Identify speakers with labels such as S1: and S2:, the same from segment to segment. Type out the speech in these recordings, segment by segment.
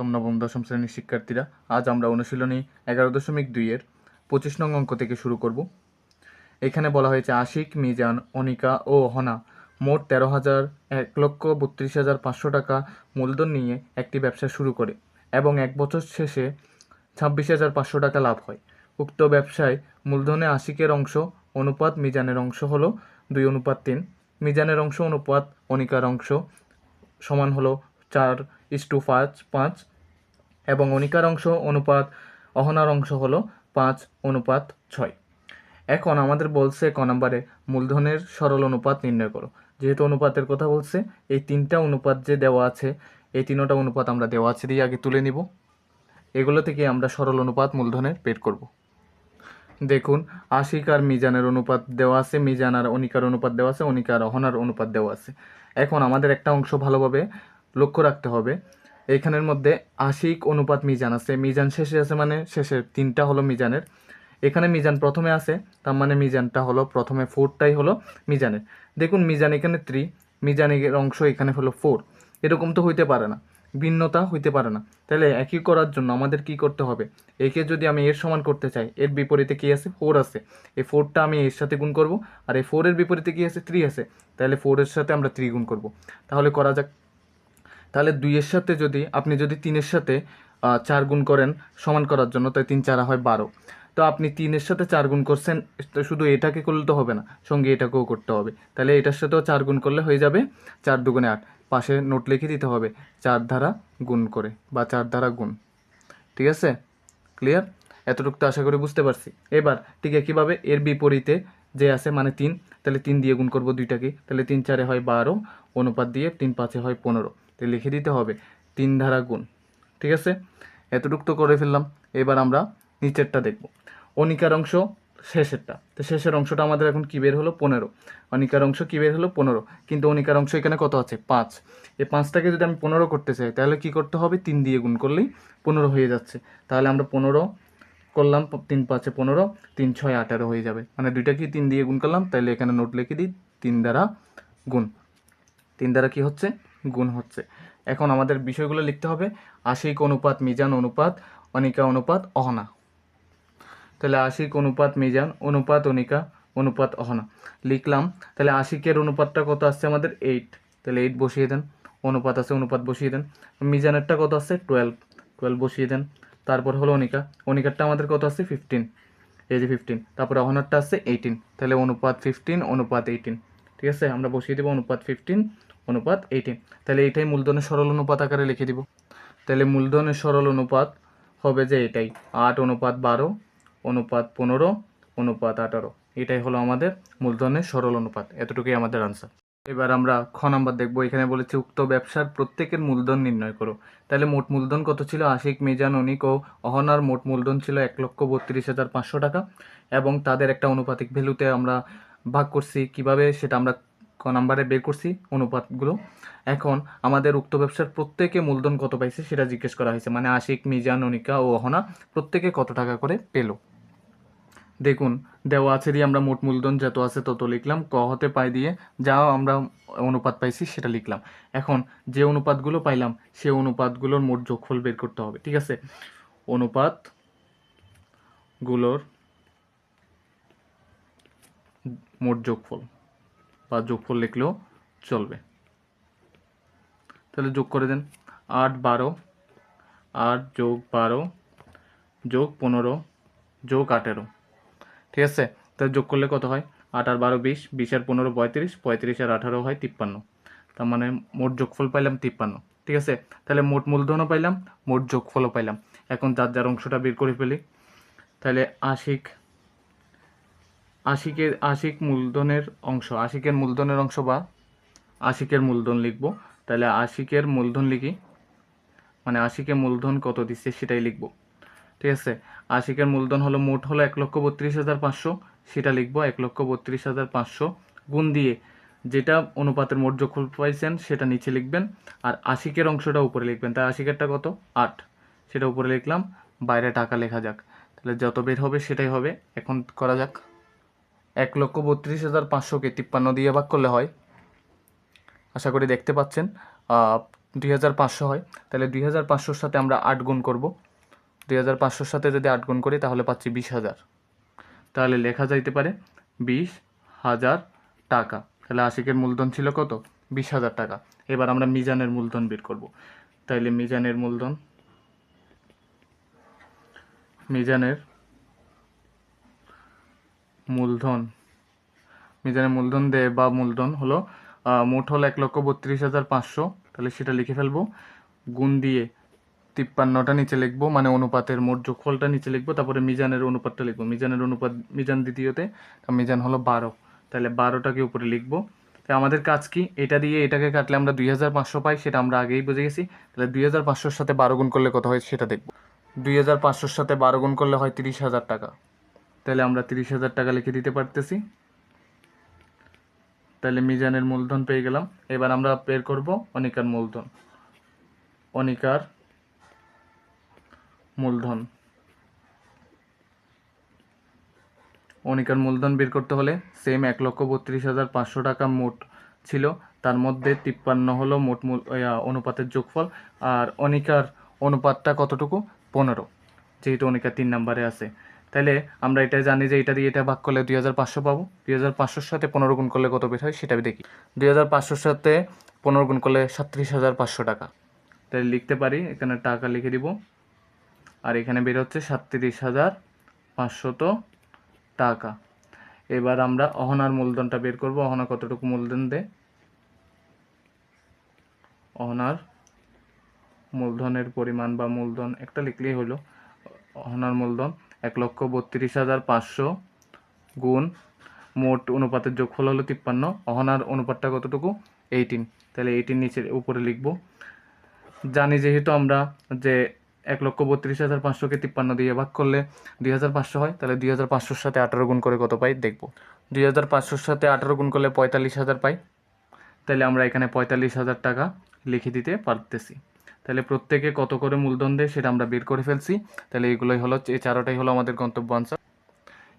S1: স্বাগতম নবম, দশম শ্রেণির শিক্ষার্থীরা আজ আমরা অনুশীলনী এগারো দশমিক দুইয়ের পঁচিশ নং অঙ্ক থেকে শুরু করব। এখানে বলা হয়েছে আশিক, মিজান, অনিকা ও হনা মোট তেরো হাজার এক লক্ষ বত্রিশ হাজার পাঁচশো টাকা মূলধন নিয়ে একটি ব্যবসা শুরু করে এবং এক বছর শেষে ছাব্বিশ হাজার পাঁচশো টাকা লাভ হয়। উক্ত ব্যবসায় মূলধনে আশিকের অংশ, অনুপাত মিজানের অংশ হলো দুই অনুপাত তিন। মিজানের অংশ, অনুপাত অনিকার অংশ সমান হলো চার ইস টু পাঁচ পাঁচ এবং অনিকার অংশ অনুপাত, অহনার অংশ হলো পাঁচ অনুপাত ছয়। এখন আমাদের বলছে ক নাম্বারে মূলধনের সরল অনুপাত নির্ণয় করো। যেহেতু অনুপাতের কথা বলছে, এই তিনটা অনুপাত যে দেওয়া আছে, এই তিনোটা অনুপাত আমরা দেওয়া আছে দিয়ে আগে তুলে নিব। এগুলো থেকে আমরা সরল অনুপাত মূলধনের বের করব। দেখুন, আশিক আর মিজানের অনুপাত দেওয়া আছে, মিজান আর অনিকার অনুপাত দেওয়া আছে অনিকার অহনার অনুপাত দেওয়া আছে। এখন আমাদের একটা অংশ ভালোভাবে লক্ষ্য রাখতে হবে। এইখানের মধ্যে আশিক অনুপাত মিজান আছে। মিজান শেষে আছে মানে শেষের তিনটা হলো মিজানের। এখানে মিজান প্রথমে আছে, তার মানে মিজানটা হলো প্রথমে ফোরটাই হলো মিজানের। দেখুন, মিজান এখানে থ্রি মিজানের অংশ এখানে হলো ফোর এরকম তো হইতে পারে না, ভিন্নতা হইতে পারে না। তাহলে একই করার জন্য আমাদের কি করতে হবে? একে যদি আমি এর সমান করতে চাই, এর বিপরীতে কি আছে? ফোর আছে। এই ফোরটা আমি এর সাথে গুণ করব, আর এই ফোরের বিপরীতে কি আছে? থ্রি আছে। তাহলে ফোরের সাথে আমরা থ্রি গুণ করব। তাহলে করা যাক তাহলে দুইয়ের সাথে যদি, আপনি যদি তিনের সাথে চার গুণ করেন সমান করার জন্য, তাই তিন চারা হয় বারো। তো আপনি তিনের সাথে চার গুণ করছেন শুধু এটাকে করলে তো হবে না, সঙ্গে এটাকেও করতে হবে। তাহলে এটার সাথেও চার গুণ করলে হয়ে যাবে চার দুগুণে আট। পাশে নোট লিখে দিতে হবে, চার ধারা গুণ করে বা চার ধারা গুণ। ঠিক আছে? ক্লিয়ার? এতটুকু তো আশা করি বুঝতে পারছি। এবার ঠিক একইভাবে এর বিপরীতে যে আছে মানে তিন, তাহলে তিন দিয়ে গুণ করব দুইটাকে। তাহলে তিন চারে হয় বারো, অনুপাত দিয়ে তিন পাঁচে হয় পনেরো। তো লিখে দিতে হবে তিন ধারা গুণ, ঠিক আছে? এতটুকু তো করে ফেললাম। এবার আমরা নিচেরটা দেখব। অনিকার অংশ শেষেরটা। তো শেষের অংশটা আমাদের এখন কী বের হলো? পনেরো। অনিকার অংশ কী বের হলো? পনেরো। কিন্তু অনিকার অংশ এখানে কত আছে? পাঁচ। এই পাঁচটাকে যদি আমি পনেরো করতে চাই, তাহলে কি করতে হবে? তিন দিয়ে গুণ করলেই পনেরো হয়ে যাচ্ছে। তাহলে আমরা পনেরো করলাম, তিন পাঁচে পনেরো, তিন ছয় আঠারো হয়ে যাবে। মানে দুইটা কি তিন দিয়ে গুণ করলাম? তাহলে এখানে নোট লিখে দিই, তিন দ্বারা গুণ। তিন দ্বারা কি হচ্ছে? গুণ হচ্ছে। এখন আমাদের বিষয়গুলো লিখতে হবে। আশিক অনুপাত, মিজান অনুপাত, অনিকা অনুপাত, অহনা। তাহলে আশিক অনুপাত, মিজান অনুপাত, অনিকা অনুপাত, অহনা। লিখলাম। তাহলে আশিকের অনুপাতটা কত আসছে আমাদের? এইট তাহলে এইট বসিয়ে দেন। অনুপাত আছে, অনুপাত বসিয়ে দেন। মিজানেরটা কত আছে টুয়েলভ টুয়েলভ বসিয়ে দেন। তারপর হলো অনিকা। অনিকারটা আমাদের কত আছে ফিফটিন এই যে ফিফটিন তারপরে অহনারটা আছে এইটিন তাহলে অনুপাত ফিফটিন অনুপাত এইটিন ঠিক আছে? আমরা বসিয়ে দেবো অনুপাত ফিফটিন অনুপাত এইটিন তাহলে এইটাই মূলধনের সরল অনুপাত আকারে লিখে দিব। তাহলে মূলধনের সরল অনুপাত হবে যে এটাই আট অনুপাত বারো, অনুপাত পনেরো, অনুপাত আঠারো। এটাই হলো আমাদের মূলধনের সরল অনুপাত। এতটুকুই আমাদের আনসার এবার আমরা খ নাম্বার দেখব। এখানে বলেছে, উক্ত ব্যবসার প্রত্যেকের মূলধন নির্ণয় করো। তাহলে মোট মূলধন কত ছিল? আশিক, মিজান, অনিক ও অহনার মোট মূলধন ছিল এক লক্ষ বত্রিশ হাজার পাঁচশো টাকা। এবং তাদের একটা অনুপাতিক ভ্যালুতে আমরা ভাগ করছি। কীভাবে? সেটা আমরা ক নাম্বারে বের করছি, অনুপাতগুলো। এখন আমাদের উক্ত ব্যবসার প্রত্যেকে মূলধন কত পাইছে সেটা জিজ্ঞেস করা হয়েছে। মানে আশিক, মিজান, অনিকা ও অহনা প্রত্যেকে কত টাকা করে পেল? দেখুন, দেওয়া আছে দিয়ে আমরা মোট মূলধন যত আছে তত লিখলাম। ক হতে পাই দিয়ে যা আমরা অনুপাত পাইছি সেটা লিখলাম। এখন যে অনুপাতগুলো পাইলাম, সে অনুপাতগুলোর মোট যোগফল বের করতে হবে, ঠিক আছে? অনুপাতগুলোর মোট যোগফল। বা যোগফল লিখলেও চলবে। তাহলে যোগ করে দেন। আট বারো, আট যোগ বারো, যোগ পনেরো, যোগ আঠেরো। ঠিক আছে? তাহলে যোগ করলে কত হয়? আট আর বারো বিশ বিশ আর পনেরো পঁয়ত্রিশ পঁয়ত্রিশ আর আঠারো হয় তিপ্পান্ন। তার মানে মোট যোগফল পাইলাম তিপ্পান্ন। ঠিক আছে? তাহলে মোট মূলধনও পাইলাম, মোট যোগফলও পাইলাম। এখন যার যার অংশটা বের করে ফেলি। তাহলে আশিক আশিকের, আশিক মূলধনের অংশ। আশিকের মূলধনের অংশ বা আশিকের মূলধন লিখব। তাহলে আশিকের মূলধন লিখি। মানে আশিকে মূলধন কত দিচ্ছে সেটাই লিখব। ঠিক আছে? আশিকের মূলধন হলো, মোট হলো এক লক্ষ বত্রিশ হাজার পাঁচশো। সেটা লিখব, এক লক্ষ বত্রিশ হাজার পাঁচশো। গুণ দিয়ে যেটা অনুপাতের মোট যোগফল পাইছেন, সেটা নিচে লিখবেন। আর আশিকের অংশটা উপরে লিখবেন। তাই আশিকেরটা কত? আট। সেটা উপরে লিখলাম। বাইরে টাকা লেখা যাক। তাহলে যত বের হবে, সেটাই হবে। এখন করা যাক। এক লক্ষ বত্রিশ হাজার পাঁচশোকে তিপ্পান্ন দিয়ে ভাগ করলে হয়। আশা করি দেখতে পাচ্ছেন দুই হাজার পাঁচশো হয়। তাহলে দুই হাজার পাঁচশোর সাথে আমরা আট গুণ করব। দুই হাজার পাঁচশোর সাথে যদি আট গুণ করি, তাহলে পাচ্ছি বিশ হাজার। তাহলে লেখা যাইতে পারে বিশ হাজার টাকা। তাহলে আশিকের মূলধন ছিল কত? বিশ হাজার টাকা। এবার আমরা মিজানের মূলধন বের করব। তাইলে মিজানের মূলধন, মিজানের মূলধন। মিজানের মূলধন দেয় বা মূলধন হলো মোট হলো এক লক্ষ বত্রিশ হাজার পাঁচশো। তাহলে সেটা লিখে ফেলব। গুণ দিয়ে তিপ্পান্নটা নিচে লিখব মানে অনুপাতের মোট যোগফলটা নিচে লিখব, তারপরে মিজানের অনুপাতটা লিখব। মিজানের অনুপাত, মিজান দ্বিতীয়তে মিজান হলো বারো। তাহলে বারোটাকে উপরে লিখব। তাই আমাদের কাজ কি? এটা দিয়ে এটাকে কাটলে আমরা দুই হাজার পাঁচশো পাই, সেটা আমরা আগেই বুঝে গেছি। তাহলে দুই হাজার পাঁচশোর সাথে বারো গুণ করলে কত হয় সেটা দেখব। দুই হাজার পাঁচশোর সাথে বারো গুণ করলে হয় তিরিশ হাজার টাকা। তাহলে আমরা তিরিশ হাজার টাকা লিখে দিতে পারতেছি। তাহলে মিজানের মূলধন পেয়ে গেলাম। এবার আমরা বের করব অনিকার মূলধন। অনিকার মূলধন। অনিকার মূলধন বের করতে হলে সেম এক লক্ষ বত্রিশ হাজার পাঁচশো টাকা মোট ছিল। তার মধ্যে তিপ্পান্ন হলো মোট মূল অনুপাতের যোগফল। আর অনিকার অনুপাতটা কতটুকু? পনেরো। যেহেতু অনিকা তিন নাম্বারে আছে। তাহলে আমরা এটা জানি যে এটা দিয়ে এটা ভাগ করলে দুই হাজার পাঁচশো পাবো। দুই হাজার পাঁচশোর সাথে পনেরো গুণ করলে কত বের হয় সেটা দেখি। দুই হাজার পাঁচশোর সাথে পনেরো গুণ করলে সাতত্রিশ হাজার পাঁচশো টাকা। তাহলে লিখতে পারি, এখানে টাকা লিখে দিব। আর এখানে বের হচ্ছে সাতত্রিশ হাজার পাঁচশত টাকা। এবার আমরা অহনার মূলধনটা বের করব। অহনা কতটুকু মূলধন দে? অহনার মূলধনের পরিমাণ বা মূলধন একটা লিখলেই হলো। অহনার মূলধন এক লক্ষ বত্রিশ হাজার পাঁচশো গুণ মোট অনুপাতের যোগফল হলো তিপ্পান্ন। অহনার অনুপাতটা কতটুকু? এইটিন তাহলে এইটিন নিচে উপরে লিখব। জানি যেহেতু আমরা যে এক লক্ষ বত্রিশ হাজার পাঁচশোকে তিপ্পান্ন দিয়ে ভাগ করলে দুই হাজার পাঁচশো হয়, তাহলে দুই হাজার পাঁচশোর সাথে আঠারো গুণ করে কত পাই? দেখব। দুই হাজার পাঁচশোর সাথে আঠারো গুণ করলে পঁয়তাল্লিশ হাজার পাই। তাহলে আমরা এখানে পঁয়তাল্লিশ হাজার টাকা লিখে দিতে পারতেছি। তাহলে প্রত্যেকে কত করে মূলধন দেয় সেটা আমরা বের করে ফেলছি। তাহলে এগুলোই হলো এই চারোটাই হলো আমাদের গন্তব্য আনসার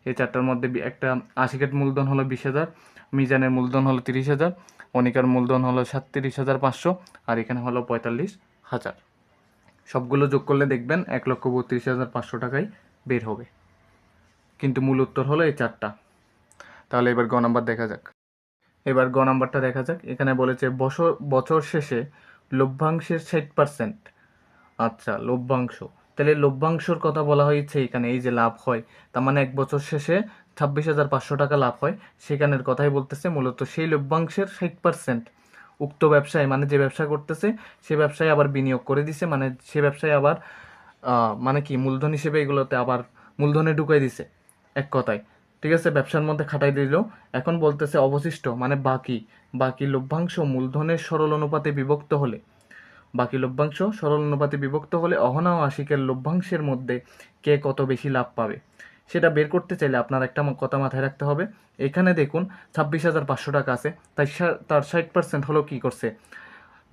S1: এই চারটার মধ্যে একটা আশিকের মূলধন হলো বিশ হাজার, মিজানের মূলধন হলো তিরিশ হাজার, অনিকার মূলধন হলো সাতত্রিশ হাজার পাঁচশো আর এখানে হলো পঁয়তাল্লিশ হাজার। সবগুলো যোগ করলে দেখবেন এক লক্ষ বত্রিশ হাজার পাঁচশো টাকাই বের হবে। কিন্তু মূল উত্তর হলো এই চারটা। তাহলে এবার গ নাম্বার দেখা যাক। এবার গ নাম্বারটা দেখা যাক। এখানে বলেছে বছর বছর শেষে লভ্যাংশের ষাট পার্সেন্ট আচ্ছা লভ্যাংশ। তাহলে লভ্যাংশর কথা বলা হয়েছে এখানে, এই যে লাভ হয়, তার মানে এক বছর শেষে ছাব্বিশ হাজার পাঁচশো টাকা লাভ হয়। সেখানের কথাই বলতেছে মূলত সেই লভ্যাংশের ষাট পার্সেন্ট উক্ত ব্যবসায় মানে যে ব্যবসা করতেছে, সে ব্যবসায় আবার বিনিয়োগ করে দিছে মানে সে ব্যবসায় আবার মানে কি, মূলধন হিসেবে এগুলোতে আবার মূলধনে ঢুকাই দিছে, এক কথায়। ঠিক আছে, ব্যবসার মধ্যে খাটাই দিল। এখন বলতেছে অবশিষ্ট মানে বাকি। বাকি লভ্যাংশ মূলধনের সরল অনুপাতে বিভক্ত হলে। বাকি লভ্যাংশ সরল অনুপাতে বিভক্ত হলে অহনা ও আশিকের লভ্যাংশের মধ্যে কে কত বেশি লাভ পাবে? সেটা বের করতে চাইলে আপনার একটা কথা মাথায় রাখতে হবে। এখানে দেখুন, ছাব্বিশ হাজার পাঁচশো টাকা আছে। তাই তার ষাট পার্সেন্ট হলো কী করছে?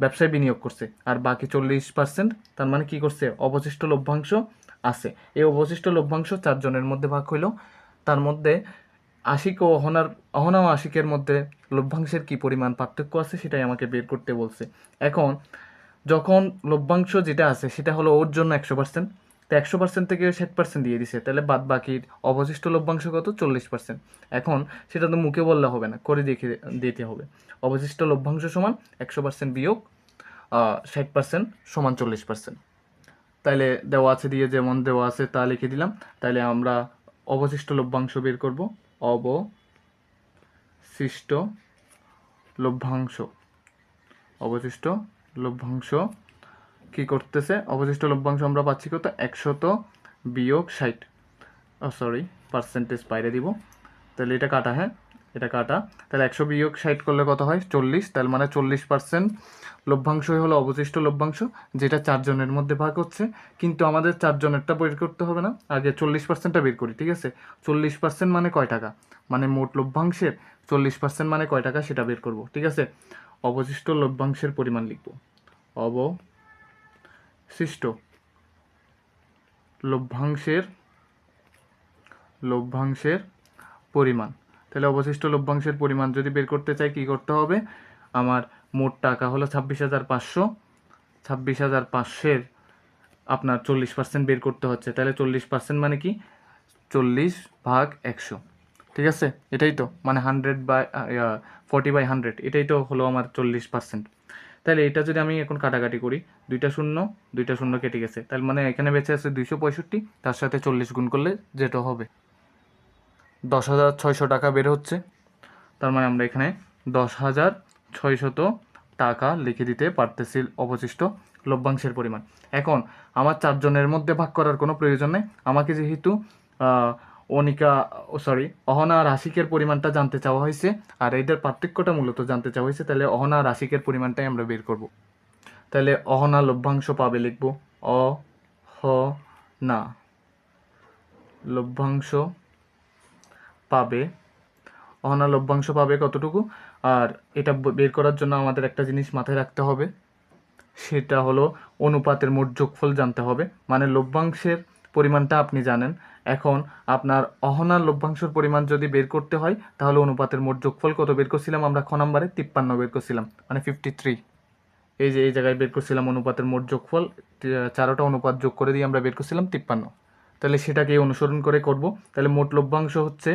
S1: ব্যবসায় বিনিয়োগ করছে। আর বাকি চল্লিশ পার্সেন্ট তার মানে কী করছে? অবশিষ্ট লভ্যাংশ আছে। এই অবশিষ্ট লভ্যাংশ চারজনের মধ্যে ভাগ হইল। তার মধ্যে আশিক ও অহনার অহনা ও আশিকের মধ্যে লভ্যাংশের কি পরিমাণ পার্থক্য আছে সেটাই আমাকে বের করতে বলছে। এখন যখন লভ্যাংশ যেটা আছে সেটা হলো ওর জন্য একশো পার্সেন্ট তো একশো পার্সেন্ট থেকে ষাট পার্সেন্ট দিয়ে দিছে, তাহলে বাদ বাকির অবশিষ্ট লভ্যাংশ কত? চল্লিশ পার্সেন্ট এখন সেটা তো মুখে বললে হবে না, করে দেখে, দিতে হবে। অবশিষ্ট লভ্যাংশ সমান একশো পার্সেন্ট বিয়োগ ষাট পার্সেন্ট সমান চল্লিশ পার্সেন্ট তাইলে দেওয়া আছে দিয়ে, যেমন দেওয়া আছে তা লিখে দিলাম। তাইলে আমরা অবশিষ্ট লভ্যাংশ বের করব। অবশিষ্ট লভ্যাংশ। অবশিষ্ট লভ্যাংশ কি করতেছে? অবশিষ্ট লভ্যাংশ আমরা পাচ্ছি কত? একশত বিয়োগ ষাট। সরি পার্সেন্টেজ বাইরে দিব। তাহলে এটা কাটা হ্যাঁ? এটা কাটা। তাহলে একশো বিয়োগ ষাট করলে কত হয়? চল্লিশ। তাহলে মানে চল্লিশ পার্সেন্ট লভ্যাংশই হলো অবশিষ্ট লভ্যাংশ, যেটা চারজনের মধ্যে ভাগ হচ্ছে। কিন্তু আমাদের চারজনেরটা বের করতে হবে না। আগে চল্লিশ পার্সেন্টটা বের করি, ঠিক আছে? চল্লিশ পার্সেন্ট মানে কয় টাকা? মানে মোট লভ্যাংশের চল্লিশ পার্সেন্ট মানে কয় টাকা সেটা বের করব, ঠিক আছে? অবশিষ্ট লভ্যাংশের পরিমাণ লিখব। অবশিষ্ট লভ্যাংশের লভ্যাংশের পরিমাণ। তাহলে অবশিষ্ট লভ্যাংশের পরিমাণ যদি বের করতে চাই, কি করতে হবে? আমার মোট টাকা হলো ছাব্বিশ হাজার পাঁচশো। ছাব্বিশ হাজার পাঁচশের আপনার চল্লিশ পার্সেন্ট বের করতে হচ্ছে। তাহলে চল্লিশ পার্সেন্ট মানে কি? চল্লিশ ভাগ একশো। ঠিক আছে? এটাই তো মানে hundred by forty by hundred. এটাই তো হলো আমার চল্লিশ পার্সেন্ট। তাহলে এটা যদি আমি এখন কাটাকাটি করি, দুইটা শূন্য দুইটা শূন্য কেটে গেছে। তাহলে মানে এখানে বেঁচে আছে দুইশো পঁয়ষট্টি, তার সাথে চল্লিশ গুণ করলে যেটা হবে। দশ হাজার ছয়শো টাকা বের হচ্ছে। তার মানে আমরা এখানে দশ হাজার ছয়শত টাকা লিখে দিতে পারতেছি অবশিষ্ট লভ্যাংশের পরিমাণ। এখন আমার চারজনের মধ্যে ভাগ করার কোনো প্রয়োজন নেই। আমাকে যেহেতু অনিকা সরি অহনা রাশিকের পরিমাণটা জানতে চাওয়া হয়েছে, আর এদের পার্থক্যটা মূলত জানতে চাওয়া হয়েছে, তাহলে অহনা আর আশিকের পরিমাণটাই আমরা বের করব। তাহলে অহনা লভ্যাংশ পাবে লিখব অ, হ, না। লভ্যাংশ পাবে, অহনা লভ্যাংশ পাবে কতটুকু? আর এটা বের করার জন্য আমাদের একটা জিনিস মাথায় রাখতে হবে, সেটা হলো অনুপাতের মোট যোগফল জানতে হবে। মানে লভ্যাংশের পরিমাণটা আপনি জানেন। এখন আপনার অহনার লভ্যাংশের পরিমাণ যদি বের করতে হয়, তাহলে অনুপাতের মোট যোগফল কত বের করছিলাম আমরা? খ নাম্বারে তিপ্পান্ন বের করছিলাম মানে ফিফটি থ্রি এই যে, এই জায়গায় বের করছিলাম অনুপাতের মোট যোগফল চারোটা অনুপাত যোগ করে দিয়ে আমরা বের করছিলাম তিপ্পান্ন। তাহলে সেটাকে অনুসরণ করে করব। তাহলে মোট লভ্যাংশ হচ্ছে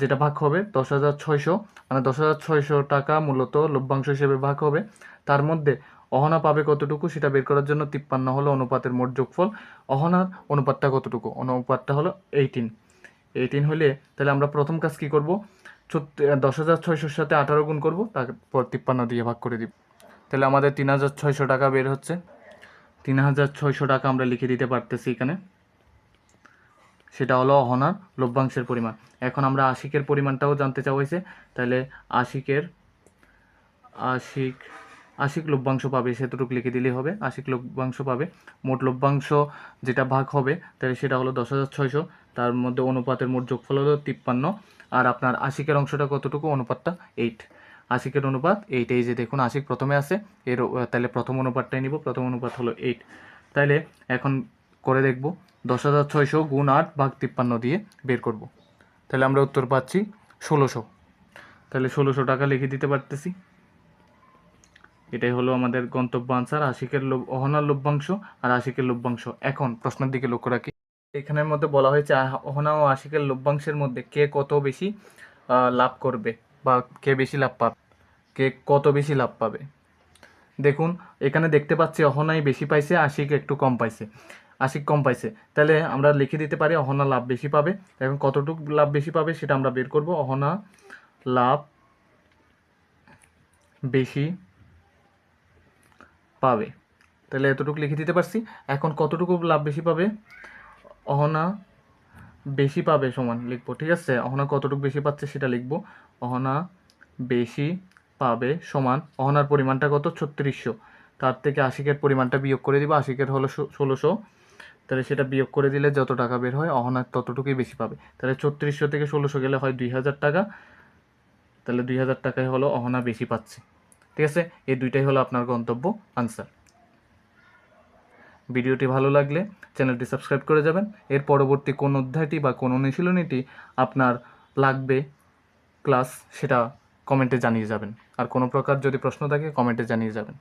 S1: যেটা ভাগ হবে দশ হাজার ছয়শো মানে দশ হাজার ছয়শো টাকা মূলত লভ্যাংশ হিসেবে ভাগ হবে। তার মধ্যে অহনা পাবে কতটুকু সেটা বের করার জন্য তিপ্পান্ন হলো অনুপাতের মোট যোগফল। অহনার অনুপাতটা কতটুকু? অনুপাতটা হলো এইটিন এইটিন হলে তাহলে আমরা প্রথম কাজ কি করব? দশ হাজার ছয়শোর সাথে আঠারো গুণ করব, তারপর তিপ্পান্ন দিয়ে ভাগ করে দিব। তাহলে আমাদের তিন হাজার ছয়শো টাকা বের হচ্ছে। তিন হাজার ছয়শো টাকা আমরা লিখে দিতে পারতেছি এখানে। সেটা হলো অহনার লভ্যাংশের পরিমাণ। এখন আমরা আশিকের পরিমাণটাও জানতে চাওয়া হয়েছে, তাহলে আশিকের আশিক আশিক লভ্যাংশ পাবে, সেতটুকু লিখে দিলেই হবে, আশিক লভ্যাংশ পাবে। মোট লভ্যাংশ যেটা ভাগ হবে, তাহলে সেটা হলো দশ হাজার ছয়শো, তার মধ্যে অনুপাতের মোট যোগফল হলো তিপ্পান্ন, আর আপনার আশিকের অংশটা কতটুকু? অনুপাতটা এইট আশিকের অনুপাত এইট এই যে দেখুন, আশিক প্রথমে আছে, এর, তাহলে প্রথম অনুপাতটাই নিব, প্রথম অনুপাত হলো এইট তাইলে এখন করে দেখব। দশ হাজার ছয়শো গুণ আট ভাগ তিপ্পান্ন দিয়ে বের করব। তাহলে আমরা উত্তর পাচ্ছি ষোলোশো। তাহলে ষোলোশো টাকা লিখে দিতে পারতেছি। এটাই হলো আমাদের গন্তব্য আনসার আশিকের লোভ, অহনার লভ্যাংশ আর আশিকের লভ্যাংশ। এখন প্রশ্নের দিকে লক্ষ্য রাখি। এখানের মধ্যে বলা হয়েছে অহনা ও আশিকের লভ্যাংশের মধ্যে কে কত বেশি লাভ করবে বা কে বেশি লাভ পাবে? কে কত বেশি লাভ পাবে? দেখুন, এখানে দেখতে পাচ্ছি অহনাই বেশি পাইছে, আশিক একটু কম পাইছে। আশিক কম পাইছে। তাহলে আমরা লিখে দিতে পারি, অহনা লাভ বেশি পাবে। এখন কতটুকু লাভ বেশি পাবে সেটা আমরা বের করব। অহনা লাভ বেশি পাবে। তাহলে এতটুকু লিখে দিতে পারছি। এখন কতটুকু লাভ বেশি পাবে? অহনা বেশি পাবে সমান লিখব, ঠিক আছে? অহনা কতটুকু বেশি পাচ্ছে সেটা লিখব। অহনা বেশি পাবে সমান, অহনার পরিমাণটা কত? ছত্রিশশো। তার থেকে আশিকের পরিমাণটা বিয়োগ করে দিব, আশিকের হলো ষোলোশো। তাহলে সেটা বিয়োগ করে দিলে যত টাকা বের হয় অহনার ততটুকুই বেশি পাবে। তাহলে ছত্রিশশো থেকে ষোলোশো গেলে হয় দুই হাজার টাকা। তাহলে দুই হাজার টাকায় হলো অহনা বেশি পাচ্ছে। ঠিক আছে? এই দুইটাই হলো আপনার গন্তব্য আনসার। ভিডিওটি ভালো লাগলে চ্যানেলটি সাবস্ক্রাইব করে যাবেন। এর পরবর্তী কোন অধ্যায়টি বা কোন অনুশীলনীটি আপনার লাগবে ক্লাস, সেটা কমেন্টে জানিয়ে যাবেন। আর কোনো প্রকার যদি প্রশ্ন থাকে, কমেন্টে জানিয়ে যাবেন।